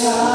time.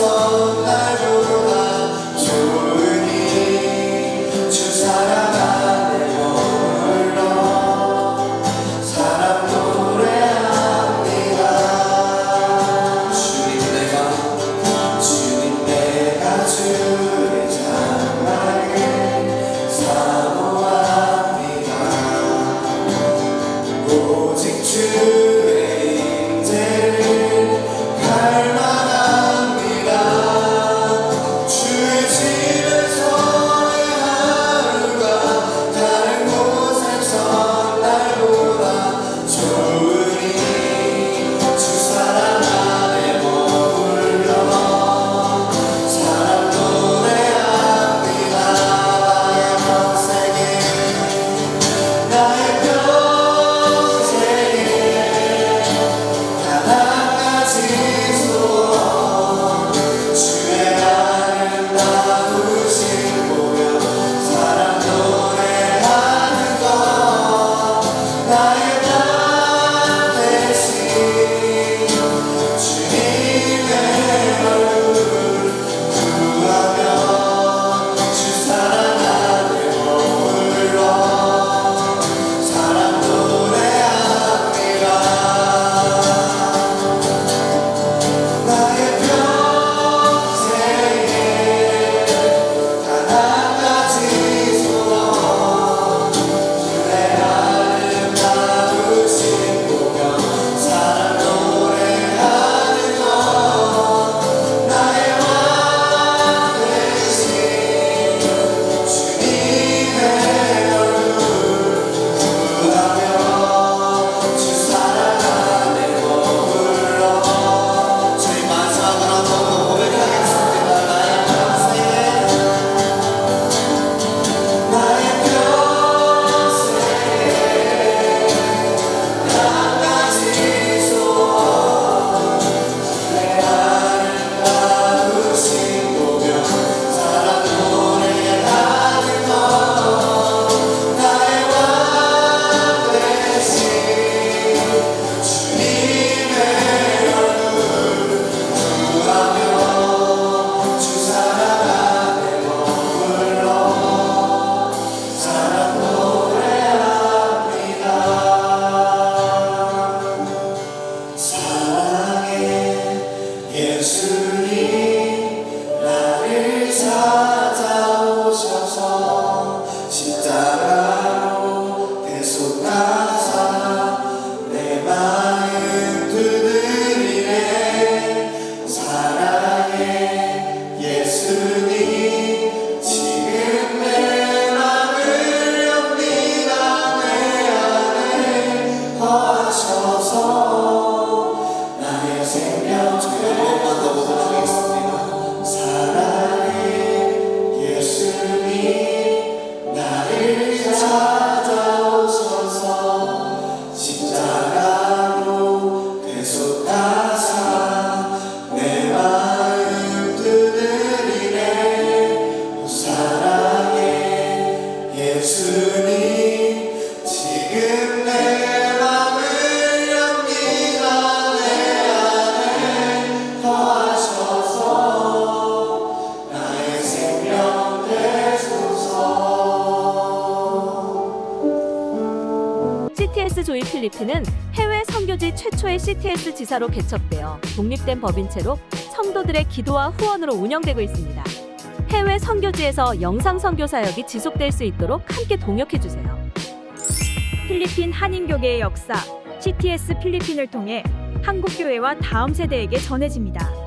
slow. 필리핀은 해외 선교지 최초의 CTS 지사로 개척되어 독립된 법인체로 성도들의 기도와 후원으로 운영되고 있습니다. 해외 선교지에서 영상 선교 사역이 지속될 수 있도록 함께 동역해 주세요. 필리핀 한인교계의 역사 CTS 필리핀을 통해 한국 교회와 다음 세대에게 전해집니다.